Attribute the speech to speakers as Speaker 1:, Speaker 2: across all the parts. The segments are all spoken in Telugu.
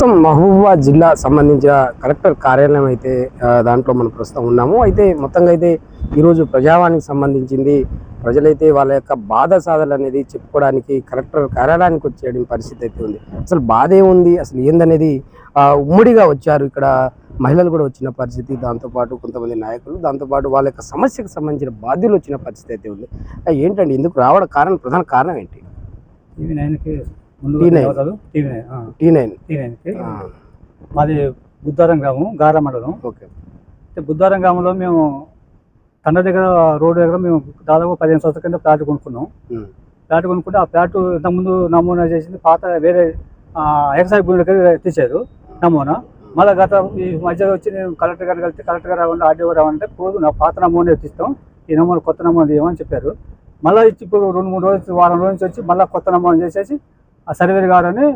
Speaker 1: ప్రస్తుతం మహబూబాబాద్ జిల్లా సంబంధించిన కలెక్టర్ కార్యాలయం అయితే దాంట్లో మనం ప్రస్తుతం ఉన్నాము. అయితే మొత్తంగా అయితే ఈరోజు ప్రజావాణికి సంబంధించింది ప్రజలైతే వాళ్ళ యొక్క బాధ సాధలు అనేది చెప్పుకోవడానికి కలెక్టర్ కార్యాలయానికి వచ్చేయడం పరిస్థితి అయితే ఉంది. అసలు బాధ ఏముంది? అసలు ఏందనేది ఉమ్మడిగా వచ్చారు ఇక్కడ మహిళలు కూడా వచ్చిన పరిస్థితి. దాంతోపాటు కొంతమంది నాయకులు దాంతోపాటు వాళ్ళ యొక్క సమస్యకు సంబంధించిన బాధ్యులు వచ్చిన పరిస్థితి అయితే ఉంది. ఏంటండి? ఎందుకు రావడం కారణం ప్రధాన కారణం ఏంటి? T nine.
Speaker 2: Nine.
Speaker 1: T nine.
Speaker 2: మాది బుద్ధారం గ్రామం గార మండలం.
Speaker 1: ఓకే.
Speaker 2: అయితే బుద్ధారం గ్రామంలో మేము తండ దగ్గర రోడ్డు దగ్గర మేము దాదాపు పదిహేను సంవత్సరాల కింద ప్లాట్ కొనుక్కున్నాం. ప్లాట్ కొనుక్కుంటే ఆ ప్లాట్ ఇంతకుముందు నమూనా చేసింది పాత వేరే ఎక్సైజ్ భూమి దగ్గర తీశారు నమూనా. మళ్ళీ గత ఈ మధ్య వచ్చి నేను కలెక్టర్ గారు కలిసి కలెక్టర్ గారు రావండి ఆర్డీఓ రావంటే పోదు నా పాత నమూనా తీస్తాం ఈ నమూనా కొత్త నమూనా తీయమని చెప్పారు. మళ్ళీ ఇచ్చి ఇప్పుడు రెండు మూడు రోజులు వారం రోజుల నుంచి వచ్చి మళ్ళీ కొత్త నమూనా చేసేసి ఆ సర్వేర్ గారని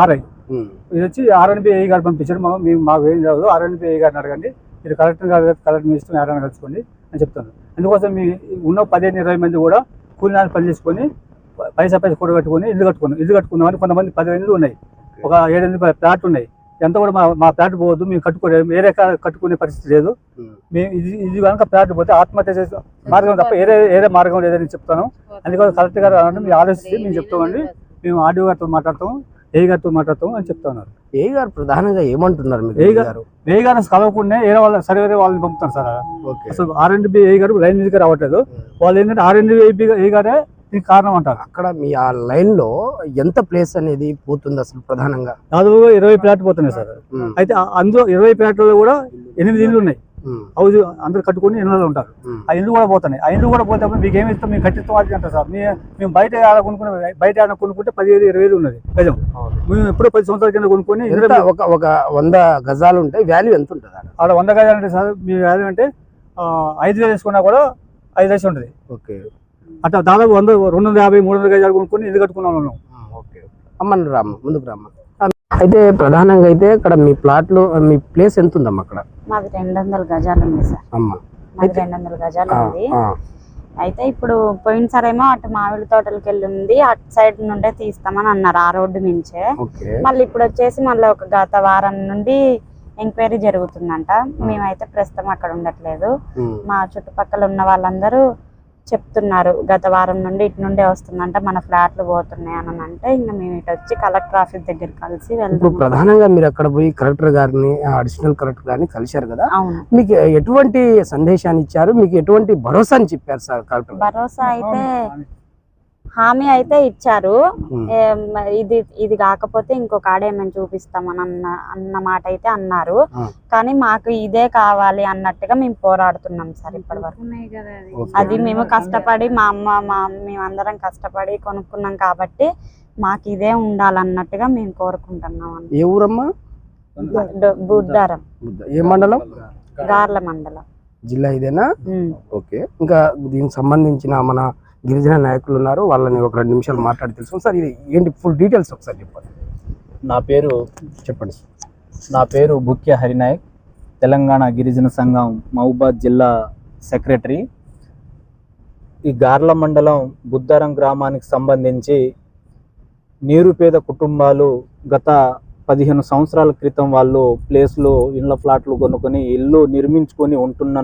Speaker 2: ఆర్ఐ.
Speaker 1: ఉమ్.
Speaker 2: ఇది వచ్చి ఆర్ఎన్బి ఏ గారు పంపించారు. మా మేము మాకు ఏం చదవదు ఆర్ఎన్బి ఏ గారిని అడగండి. మీరు కలెక్టర్ గారు కలెక్టర్ మీ ఇష్టం ఎవరైనా కలుసుకోండి అని చెప్తాను. అందుకోసం మీ ఉన్న పదిహేను ఇరవై మంది కూడా కూలి నాలు పని చేసుకొని పైసా పైసా కూడా కట్టుకొని ఇల్లు కట్టుకున్నాం. ఇల్లు కట్టుకున్నామని కొంతమంది ఇల్లు ఉన్నాయి. ఒక ఏడెనిమిది ప్లాట్లు ఉన్నాయి. ఎంత కూడా మా మా ప్లాట్ పోవద్దు మేము కట్టుకోలే వేరే కట్టుకునే పరిస్థితి లేదు. మేము ఇది ఇది కనుక ప్లాట్ పోతే ఆత్మహత్య చేసే మార్గం తప్ప వేరే వేరే మార్గం లేదని చెప్తాను. అందుకోసం కలెక్టర్ గారు మీరు ఆలోచిస్తే మేము చెప్తామండి. మేము ఆర్డీఓ గారితో మాట్లాడతాం ఏ గారితో మాట్లాడతాం అని చెప్తా ఉన్నారు
Speaker 1: ఏ గారు ప్రధానంగా ఏమంటున్నారు మీరు?
Speaker 2: ఏ
Speaker 1: ఏ
Speaker 2: గారు? ఏ గారు కలవకుండా వేరే వాళ్ళ సర్వే వాళ్ళని పంపుతారు సార్.
Speaker 1: ఓకే.
Speaker 2: అసలు ఆర్ అండ్ బి ఏ గారు లైన్ మీదకి రావట్లేదు. వాళ్ళు ఏంటంటే ఆర్ అండ్ బి ఏ గారే దీనికి కారణం అంటారు.
Speaker 1: అక్కడ మీ ఆ లైన్లో ఎంత ప్లేస్ అనేది పోతుంది అసలు ప్రధానంగా?
Speaker 2: దాదాపుగా ఇరవై ప్లాట్ పోతున్నాయి సార్. అయితే అందులో ఇరవై ప్లాట్లలో కూడా ఎనిమిది ఇల్లు ఉన్నాయి. హౌస్ అందరు కట్టుకుని ఇళ్ళలో ఉంటారు. ఆ ఇల్లు కూడా పోతున్నాయి. ఆ ఇల్లు కూడా పోతే మీకు ఏమి ఇస్తాం? మేము కట్టిస్తాం అంటారు సార్. మేము బయట కొనుక్కునే బయట ఆడ కొనుక్కుంటే పదిహేను ఇరవై వేలు ఉన్నది. గజం.
Speaker 1: అవును.
Speaker 2: మేము ఎప్పుడో పది సంవత్సరాల కింద కొనుక్కొని
Speaker 1: ఒక ఒక వంద గజాలు ఉంటే వాల్యూ ఎంత ఉంటుంది ఆడ
Speaker 2: వంద గజాలు అంటే సార్ మీ వాల్యూ అంటే ఐదు వేలు వేసుకున్నా కూడా ఐదు లక్షలు ఉంటుంది.
Speaker 1: ఓకే.
Speaker 2: అట్లా దాదాపు వంద రెండు వందల యాభై మూడు వందల గజాలు కొనుక్కొని ఇల్లు కట్టుకున్నాం
Speaker 1: ఓకే అమ్మను రామ్మ ముందుకు రామ్మ. అయితే ప్రధానంగా అయితే ఇక్కడ మీ ప్లాట్లు మీ ప్లేస్ ఎంత ఉందమ్మా అక్కడ?
Speaker 3: మాది రెండు వందల గజాలు ఉంది సార్.
Speaker 1: అమ్మ.
Speaker 3: మాది రెండు వందల గజాలు ఉంది. అయితే ఇప్పుడు పోయినసారేమో అటు మామిడి తోటలకి వెళ్ళి ఉంది అటు సైడ్ నుండే తీస్తామని అన్నారు ఆ రోడ్డు నుంచే
Speaker 1: ఓకే.
Speaker 3: మళ్ళీ ఇప్పుడు వచ్చేసి మళ్ళీ ఒక గత వారం నుండి ఎంక్వైరీ జరుగుతుందంట. మేమైతే ప్రస్తుతం అక్కడ ఉండట్లేదు. మా చుట్టుపక్కల ఉన్న వాళ్ళందరూ చెప్తున్నారు. గత వారం నుండి ఇటు నుండే వస్తుందంట మన ఫ్లాట్లు పోతున్నాయి అని అంటే ఇంకా మేము ఇటు వచ్చి కలెక్టర్ ఆఫీస్ దగ్గర కలిసి
Speaker 1: ఇప్పుడు
Speaker 3: వెళ్తాము
Speaker 1: ప్రధానంగా మీరు అక్కడ పోయి కలెక్టర్ గారిని అడిషనల్ కలెక్టర్ గారిని కలిశారు కదా? మీకు ఎటువంటి సందేశాన్ని ఇచ్చారు? మీకు ఎటువంటి భరోసాని చెప్పారు సార్ కలెక్టర్?
Speaker 3: భరోసా అయితే హామీ అయితే ఇచ్చారు. ఇది ఇది కాకపోతే ఇంకొక ఆడ ఏమైనా చూపిస్తామని అన్న అన్న మాట అయితే అన్నారు. కానీ మాకు ఇదే కావాలి అన్నట్టుగా మేము పోరాడుతున్నాం సార్ ఇప్పటి వరకు. అది. మేము కష్టపడి మా అమ్మ మా మేమందరం కష్టపడి కొనుక్కున్నాం కాబట్టి మాకు ఇదే ఉండాలన్నట్టుగా మేము కోరుకుంటున్నాం.
Speaker 1: ఏ ఊరమ్మా?
Speaker 3: బుద్ధారం
Speaker 1: బుద్ధ- ఏ మండలం?
Speaker 3: గార్ల మండలం.
Speaker 1: జిల్లా ఇదేనా. ఓకే. ఇంకా దీనికి సంబంధించిన మన గిరిజన నాయకులు ఉన్నారు. వాళ్ళని ఒక రెండు నిమిషాలు మాట్లాడి తెలుసు సార్ ఇది ఏంటి ఫుల్ డీటెయిల్స్ ఒకసారి చెప్పండి.
Speaker 4: నా పేరు
Speaker 1: చెప్పండి
Speaker 4: నా పేరు బుక్య హరినాయక్. తెలంగాణ గిరిజన సంఘం మహబూబాద్ జిల్లా సెక్రటరీ. ఈ గార్ల మండలం బుద్ధారం గ్రామానికి సంబంధించి నీరుపేద కుటుంబాలు గత పదిహేను సంవత్సరాల క్రితం వాళ్ళు ప్లేస్లు ఇళ్ళ ఫ్లాట్లు కొనుక్కొని ఇల్లు నిర్మించుకొని ఉంటున్న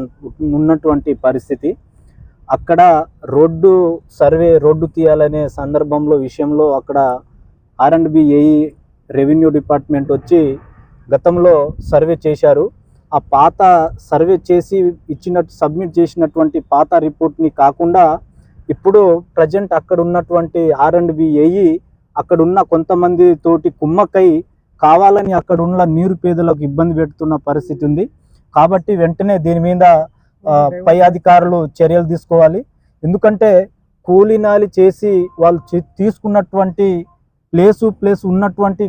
Speaker 4: ఉన్నటువంటి పరిస్థితి. అక్కడ రోడ్డు సర్వే రోడ్డు తీయాలనే సందర్భంలో విషయంలో అక్కడ R and B AE revenue department వచ్చి గతంలో సర్వే చేశారు. ఆ పాత సర్వే చేసి ఇచ్చినట్టు సబ్మిట్ చేసినటువంటి పాత రిపోర్ట్ని కాకుండా ఇప్పుడు ప్రజెంట్ అక్కడ ఉన్నటువంటి ఆర్ అండ్ బి ఏఈ అక్కడ ఉన్న కొంతమంది తోటి కుమ్మక్కై కావాలని అక్కడ ఉన్న నీరు పేదలకు ఇబ్బంది పెడుతున్న పరిస్థితి ఉంది. కాబట్టి వెంటనే దీని మీద పై అధికారులు చర్యలు తీసుకోవాలి. ఎందుకంటే కూలీనాలి చేసి వాళ్ళు తీసుకున్నటువంటి ప్లేసు ప్లేస్ ఉన్నటువంటి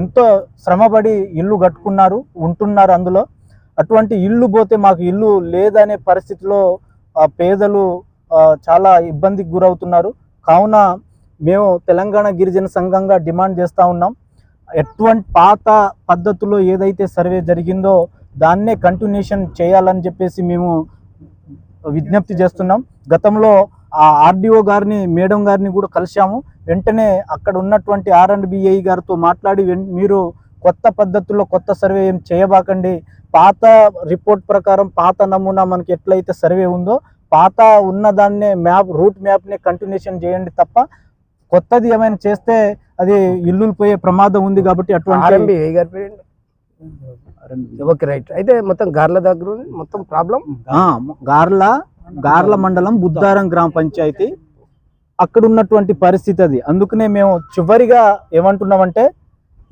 Speaker 4: ఎంతో శ్రమపడి ఇల్లు కట్టుకున్నారు ఉంటున్నారు అందులో. అటువంటి ఇల్లు పోతే మాకు ఇల్లు లేదనే పరిస్థితిలో ఆ పేదలు చాలా ఇబ్బందికి గురవుతున్నారు. కావున మేము తెలంగాణ గిరిజన సంఘంగా డిమాండ్ చేస్తూ ఉన్నాం. ఎటువంటి పాత పద్ధతిలో ఏదైతే సర్వే జరిగిందో దాన్నే కంటిన్యూషన్ చేయాలని చెప్పేసి మేము విజ్ఞప్తి చేస్తున్నాం. గతంలో ఆ ఆర్డీఓ గారిని మేడం గారిని కూడా కలిశాము. వెంటనే అక్కడ ఉన్నటువంటి ఆర్ అండ్ బిఐ గారితో మాట్లాడి మీరు కొత్త పద్ధతుల్లో కొత్త సర్వే ఏం చేయబాకండి. పాత రిపోర్ట్ ప్రకారం పాత నమూనా మనకి ఎట్లయితే సర్వే ఉందో పాత ఉన్న దాన్నే మ్యాప్ రూట్ మ్యాప్ని కంటిన్యూషన్ చేయండి తప్ప కొత్తది ఏమైనా చేస్తే అది ఇల్లులు పోయే ప్రమాదం ఉంది కాబట్టి అటువంటి
Speaker 1: ఓకే రైట్ అయితే మొత్తం గార్ల దగ్గర. మొత్తం ప్రాబ్లం?
Speaker 4: గార్ల గార్ల మండలం బుద్ధారం గ్రామ పంచాయతీ. అక్కడ ఉన్నటువంటి పరిస్థితి అది. అందుకనే మేము చివరిగా ఏమంటున్నామంటే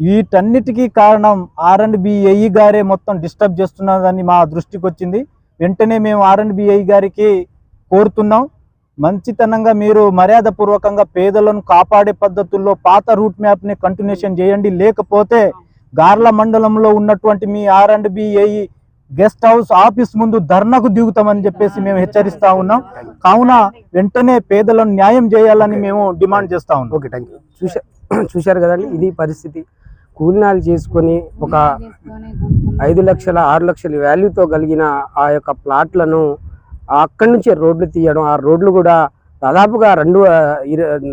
Speaker 4: వీటన్నిటికీ కారణం ఆర్ అండ్ బిఐ గారే మొత్తం డిస్టర్బ్ చేస్తున్నదని మా దృష్టికి వచ్చింది. వెంటనే మేము ఆర్ అండ్ బిఐ గారికి కోరుతున్నాం. మంచితనంగా మీరు మర్యాదపూర్వకంగా పేదలను కాపాడే పద్ధతుల్లో పాత రూట్ మ్యాప్ని కంటిన్యూషన్ చేయండి. లేకపోతే గార్ల మండలంలో ఉన్నటువంటి మీ R and B I guest house office ముందు ధర్నాకు దిగుతామని చెప్పేసి మేము హెచ్చరిస్తా ఉన్నాం. కావున వెంటనే పేదలను న్యాయం చేయాలని మేము డిమాండ్ చేస్తా ఉన్నాం.
Speaker 1: ఓకే థ్యాంక్ యూ చూసా చూశారు కదండి ఇది పరిస్థితి. కూలినాలు చేసుకొని ఒక ఐదు లక్షల ఆరు లక్షల వాల్యూతో కలిగిన ఆ యొక్క ప్లాట్లను అక్కడి నుంచే రోడ్లు తీయడం ఆ రోడ్లు కూడా దాదాపుగా రెండు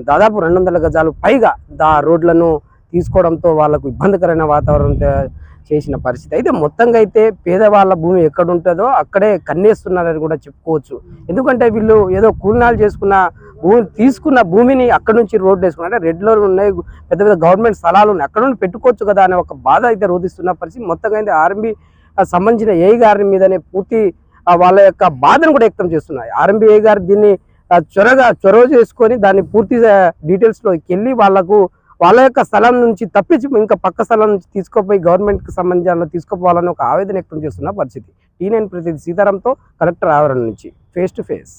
Speaker 1: దాదాపు రెండు వందల గజాలు పైగా ఆ రోడ్లను తీసుకోవడంతో వాళ్ళకు ఇబ్బందికరమైన వాతావరణం చేసిన పరిస్థితి. అయితే మొత్తంగా అయితే పేదవాళ్ళ భూమి ఎక్కడ ఉంటుందో అక్కడే కన్నేస్తున్నారని కూడా చెప్పుకోవచ్చు. ఎందుకంటే వీళ్ళు ఏదో కూలినాలు చేసుకున్న భూమి తీసుకున్న భూమిని అక్కడ నుంచి రోడ్డు వేసుకున్నారు. అంటే రెడ్లో ఉన్నాయి పెద్ద పెద్ద గవర్నమెంట్ స్థలాలు ఉన్నాయి. అక్కడ నుండి పెట్టుకోవచ్చు కదా అనే ఒక బాధ అయితే రోధిస్తున్న పరిస్థితి. మొత్తంగా అయితే ఆర్ఎంబీ సంబంధించిన ఏ గారి మీదనే పూర్తి వాళ్ళ యొక్క బాధను కూడా వ్యక్తం చేస్తున్నాయి. ఆర్ఎంబీఏ ఏ గారు దీన్ని చొరగా చొరవ చేసుకొని దాన్ని పూర్తి డీటెయిల్స్లోకి వెళ్ళి వాళ్ళకు వాళ్ళ యొక్క స్థలం నుంచి తప్పించి ఇంకా పక్క స్థలం నుంచి తీసుకోపోయి గవర్నమెంట్కి సంబంధించిన తీసుకోపోవాలని ఒక ఆవేదన వ్యక్తం చేస్తున్న పరిస్థితి. టీ నైన్ ప్రతినిధి సీతారాంతో కలెక్టర్ ఆవరణ నుంచి. Face to face